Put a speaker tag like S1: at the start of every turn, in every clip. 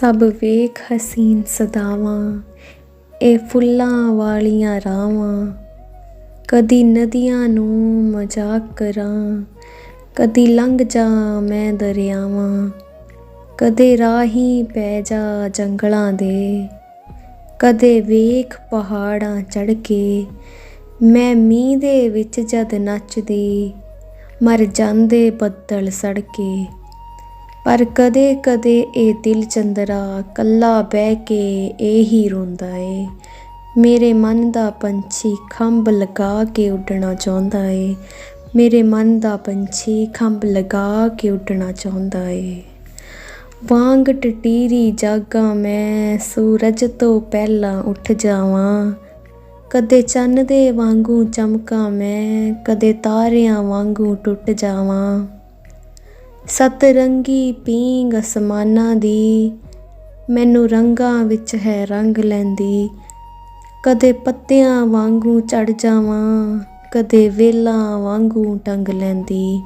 S1: ਸਭ ਵੇਖ ਹਸੀਨ ਸਦਾਵਾਂ, ਇਹ ਫੁੱਲਾਂ ਵਾਲੀਆਂ ਰਾਵਾਂ। ਕਦੀ ਨਦੀਆਂ ਨੂੰ ਮਜ਼ਾਕ ਕਰਾਂ, ਕਦੀ ਲੰਘ ਜਾ ਮੈਂ ਦਰਿਆਵਾਂ। ਕਦੇ ਰਾਹੀਂ ਪੈ ਜਾ ਜੰਗਲਾਂ ਦੇ, ਕਦੇ ਵੇਖ ਪਹਾੜਾਂ ਚੜ੍ਹ ਕੇ। ਮੈਂ ਮੀਂਹ ਦੇ ਵਿੱਚ ਜਦ ਨੱਚਦੀ, ਮਰ ਜਾਂਦੇ ਬੱਦਲ ਸੜ ਕੇ। ਪਰ ਕਦੇ ਕਦੇ ਇਹ ਦਿਲ ਚੰਦਰਾ ਕੱਲਾ ਬਹਿ ਕੇ ਇਹ ਹੀ ਰੋਂਦਾ ਏ। ਮੇਰੇ ਮਨ ਦਾ ਪੰਛੀ ਖੰਭ ਲਗਾ ਕੇ ਉੱਡਣਾ ਚਾਹੁੰਦਾ ਏ। ਮੇਰੇ ਮਨ ਦਾ ਪੰਛੀ ਖੰਭ ਲਗਾ ਕੇ ਉੱਡਣਾ ਚਾਹੁੰਦਾ ਏ। ਵਾਂਗ ਟਟੀਰੀ ਜਾਗਾ ਮੈਂ ਸੂਰਜ ਤੋਂ ਪਹਿਲਾਂ ਉੱਠ ਜਾਵਾਂ। ਕਦੇ ਚੰਨ ਦੇ ਵਾਂਗੂ ਚਮਕਾਂ ਮੈਂ, ਕਦੇ ਤਾਰਿਆਂ ਵਾਂਗੂ ਟੁੱਟ ਜਾਵਾਂ। ਸਤਰੰਗੀ ਪੀਂਗ ਅਸਮਾਨਾਂ ਦੀ, ਮੈਨੂੰ ਰੰਗਾਂ ਵਿੱਚ ਹੈ ਰੰਗ ਲੈਂਦੀ। ਕਦੇ ਪੱਤਿਆਂ ਵਾਂਗੂ ਚੜ ਜਾਵਾਂ, ਕਦੇ ਵੇਲਾਂ ਵਾਂਗੂ ਟੰਗ ਲੈਂਦੀ।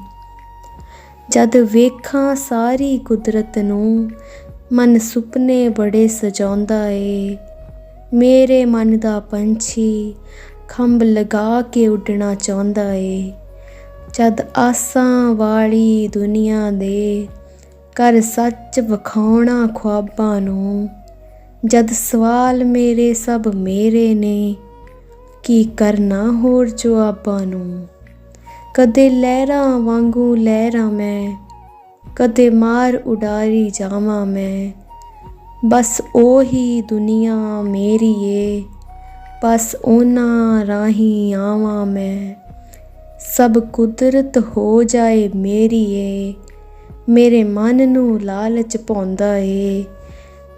S1: ਜਦ ਵੇਖਾਂ ਸਾਰੀ ਕੁਦਰਤ ਨੂੰ, ਮਨ ਸੁਪਨੇ ਬੜੇ ਸਜਾਉਂਦਾ ਏ। ਮੇਰੇ ਮਨ ਦਾ ਪੰਛੀ ਖੰਭ ਲਗਾ ਕੇ ਉੱਡਣਾ ਚਾਹੁੰਦਾ ਏ। ਜਦ ਆਸਾਂ ਵਾਲੀ ਦੁਨੀਆ ਦੇ ਕਰ ਸੱਚ ਵਿਖਾਉਣਾ ਖੁਆਬਾਂ ਨੂੰ, ਜਦ ਸਵਾਲ ਮੇਰੇ ਸਭ ਮੇਰੇ ਨੇ, ਕੀ ਕਰਨਾ ਹੋਰ ਜਵਾਬਾਂ ਨੂੰ? ਕਦੇ ਲਹਿਰਾਂ ਵਾਂਗੂ ਲਹਿਰਾਂ ਮੈਂ, ਕਦੇ ਮਾਰ ਉਡਾਰੀ ਜਾਵਾਂ ਮੈਂ, ਬਸ ਉਹੀ ਦੁਨੀਆ ਮੇਰੀ ਏ, ਬਸ ਉਹਨਾਂ ਰਾਹੀਂ ਆਵਾਂ ਮੈਂ। ਸਭ ਕੁਦਰਤ ਹੋ ਜਾਏ ਮੇਰੀ ਏ ਮੇਰੇ ਮਨ ਨੂੰ ਲਾਲਚ ਪਾਉਂਦਾ ਏ।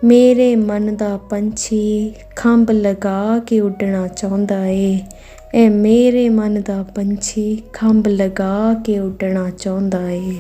S1: ਮੇਰੇ ਮਨ ਦਾ ਪੰਛੀ ਖੰਭ ਲਗਾ ਕੇ ਉੱਡਣਾ ਚਾਹੁੰਦਾ ਏ। ਇਹ ਮੇਰੇ ਮਨ ਦਾ ਪੰਛੀ ਖੰਭ ਲਗਾ ਕੇ ਉੱਡਣਾ ਚਾਹੁੰਦਾ ਏ।